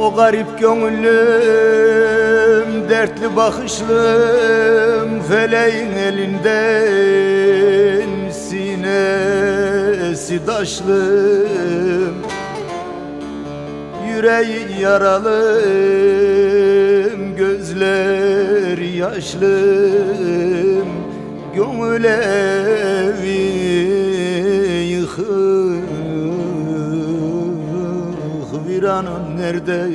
O garip gönüllüm Dertli bakışlım Feleğin elinden Sinesi daşlım. Yüreği yaralım Gözler yaşlım Gönül bir anım nerede